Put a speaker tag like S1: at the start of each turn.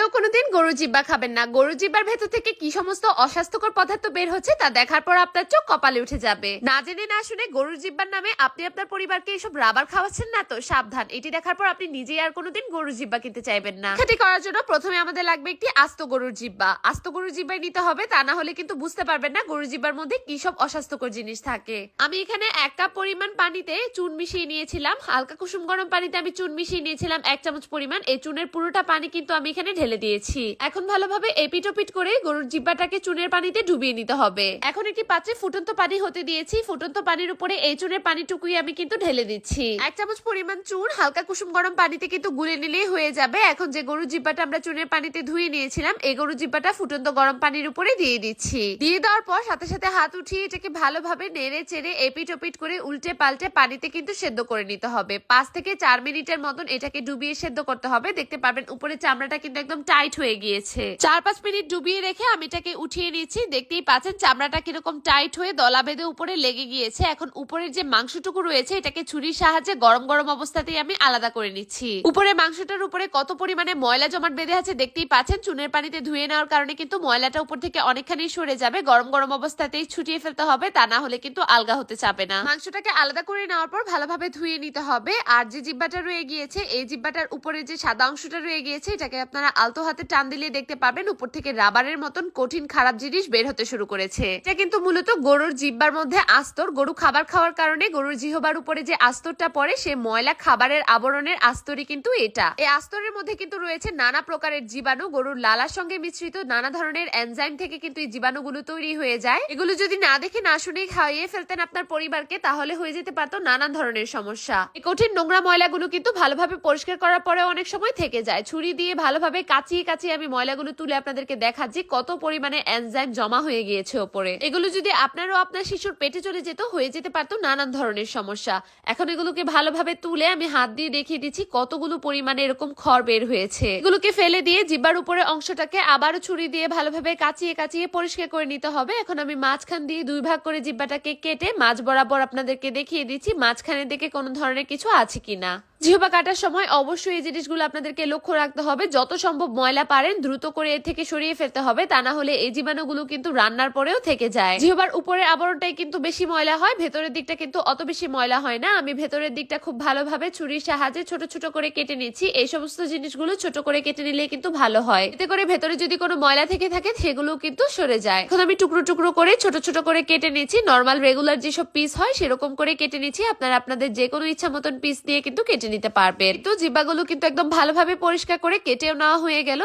S1: ভুলেও কোনোদিন গরু জিব্বা খাবেন না। গরু জিব্বার ভেতর থেকে কি সমস্ত অস্বাস্থ্যকর পদার্থ বের হচ্ছে তা দেখার পর আপনার চোখ কপালে উঠে যাবে। না জেনে না শুনে গরুর জিব্বার নামে আপনি আপনার পরিবারকে এসব রাবার খাওয়াচ্ছেন না তো? সাবধান, এটি দেখার পর আপনি নিজেই আর কোনোদিন গরুর জিব্বা কিনতে চাইবেন না। খেটি করার জন্য প্রথমে আমাদের লাগবে একটি আস্ত গরুর জিব্বা। আস্ত গরুর জিব্বাই নিতে হবে, তা না হলে কিন্তু বুঝতে পারবেন না গরুর জিব্বার মধ্যে কি সব অস্বাস্থ্যকর জিনিস থাকে। আমি এখানে এক কাপ পরিমাণ পানিতে চুন মিশিয়ে নিয়েছিলাম। হালকা কুসুম গরম পানিতে আমি চুন মিশিয়ে নিয়েছিলাম এক চামচ পরিমাণ। এই চুনের পুরোটা পানি কিন্তু আমি এখানে ঢেলে দিয়েছি। এখন ভালোভাবে এপিটোপিট করে গরুর জিব্বাটাকে চুনের পানিতে ডুবিয়ে নিতে হবে। এখন একটি পাত্রে ফুটন্ত পানি হতে দিয়েছি। ফুটন্ত পানির উপরে এই চুনের পানিটুকুই আমি কিন্তু ঢেলে দিচ্ছি। এক চামচ পরিমাণ চুন, হালকা কুসুম গরম পানিতে কিন্তু গুলে নিলেই হয়ে যাবে। এখন যে গরুর জিব্বাটা আমরা চুনের পানিতে ধুয়ে নিয়েছিলাম, এই গরুর জিব্বাটা ফুটন্ত গরম পানির উপরে দিয়ে দিচ্ছি। দিয়ে দেওয়ার পর সাথে সাথে হাত উঠিয়ে এটাকে ভালোভাবে নেড়ে চেড়ে এপিট ওপিট করে উল্টে পাল্টে পানিতে কিন্তু সেদ্ধ করে নিতে হবে। পাঁচ থেকে চার মিনিটের মতন এটাকে ডুবিয়ে সেদ্ধ করতে হবে। দেখতে পারবেন উপরে চামড়াটা কিন্তু একদম টাইট হয়ে গিয়েছে। চার পাঁচ মিনিট ডুবিয়ে রেখে আমি এটাকে উঠিয়ে নিচ্ছি দেখতেই পাচ্ছেন চামড়াটা কীরকম টাইট হয়ে দলা বেঁধে উপরে লেগে গিয়েছে। এখন উপরের যে মাংসটুকু রয়েছে, এটাকে ছুরির সাহায্যে গরম গরম অবস্থাতেই আমি আলাদা করে নিচ্ছি। উপরে মাংসটার উপরে কত পরিমাণে ময়লা জমাট বেঁধে আছে দেখতেই পাচ্ছেন। চুনের পানিতে ধুয়ে নেওয়ার কারণে কিন্তু ময়লাটা উপর থেকে অনেকখানি সরে যাবে। গরম গরম অবস্থাতেই ছুটিয়ে ফেলতে হবে, তা না হলে কিন্তু আলগা হতে চাবে না। মাংসটাকে আলাদা করে নেওয়ার পর ভালোভাবে ধুয়ে নিতে হবে। আর যে জিব্বাটা রয়ে গিয়েছে, এই জিব্বাটার উপরে যে সাদা অংশটা রয়ে গিয়েছে, এটাকে আপনারা আলতো হাতে টান দিলে দেখতে পাবেন উপর থেকে রাবারের মতন কঠিন খারাপ জিনিস বের হতে শুরু করেছে। এটা কিন্তু মূলত গরুর জিব্বার মধ্যে আস্তর, গরু খাবার খাওয়ার কারণে গরুর জিহবার উপরে যে আস্তরটা পড়ে, সে ময়লা খাবারের আবরণের আস্তরই কিন্তু এটা। এই আস্তরের মধ্যে কিন্তু রয়েছে নানা প্রকারের জীবাণু, গরুর লালার সঙ্গে মিশ্রিত নানা ধরনের এনজাইম থেকে কিন্তু এই জীবাণুগুলো তৈরি হয়ে যায়। এগুলো যদি না দেখে, না শুনে খাইয়ে ফেলতেন আপনার পরিবারকে, তাহলে হয়ে যেতে পারতো নানা ধরনের সমস্যা। এই কঠিন নোংরা ময়লাগুলো কিন্তু ভালোভাবে পরিষ্কার করার পরে অনেক সময় থেকে যায়। ছুরি দিয়ে ভালোভাবে কাচিয়ে কাচিয়ে আমি ময়লাগুলো তুলে আপনাদেরকে দেখাচ্ছি কত পরিমাণে এনজাইম জমা হয়ে গিয়েছে ওপরে। এগুলো যদি আপনারও আপনার শিশুর পেটে চলে যেত, হয়ে যেতে পারতো নানান ধরনের সমস্যা। এখন এগুলোকে ভালোভাবে তুলে আমি হাত দিয়ে দেখিয়ে দিচ্ছি কতগুলো পরিমাণে এরকম খড় বের হয়েছে। এগুলোকে ফেলে দিয়ে জিব্বার উপরে অংশটাকে আবারও ছুরি দিয়ে ভালোভাবে কাচিয়ে কাচিয়ে পরিষ্কার করে নিতে হবে। এখন আমি মাঝখান দিয়ে দুই ভাগ করে জিব্বাটাকে কেটে মাছ বরাবর আপনাদেরকে দেখিয়ে দিচ্ছি মাঝখানের দিকে কোনো ধরনের কিছু আছে কিনা। জিহবা কাটার সময় অবশ্যই এই জিনিসগুলো আপনাদেরকে লক্ষ্য রাখতে হবে। যত সম্ভব ময়লা পারেন, দ্রুত করে এর থেকে সরিয়ে ফেলতে হবে। তা না হলে এই জীবাণুগুলো কিন্তু রান্নার পরেও থেকে যায়। জিহবার উপরের আবরণটাই কিন্তু বেশি ময়লা হয়, ভেতরের দিকটা কিন্তু অত বেশি ময়লা হয় না। আমি ভেতরের দিকটা খুব ভালোভাবে ছুরির সাহায্যে ছোট ছোট করে কেটে নিচ্ছি। এই সমস্ত জিনিসগুলো ছোট করে কেটে নিলে কিন্তু ভালো হয়। এতে করে ভেতরে যদি কোনো ময়লা থেকে থাকে সেগুলো কিন্তু সরে যায়। এখন আমি টুকরো টুকরো করে ছোট ছোট করে কেটে নিচ্ছি। নর্মাল, রেগুলার যেসব পিস হয়, সেরকম করে কেটে নিচ্ছি। আপনারা আপনাদের যে কোনো ইচ্ছা মতন পিস দিয়ে কিন্তু কেটে নিতে পারবেন তো জিব্বাগুলো কিন্তু একদম ভালোভাবে পরিষ্কার করে কেটেও নেওয়া হয়ে গেল।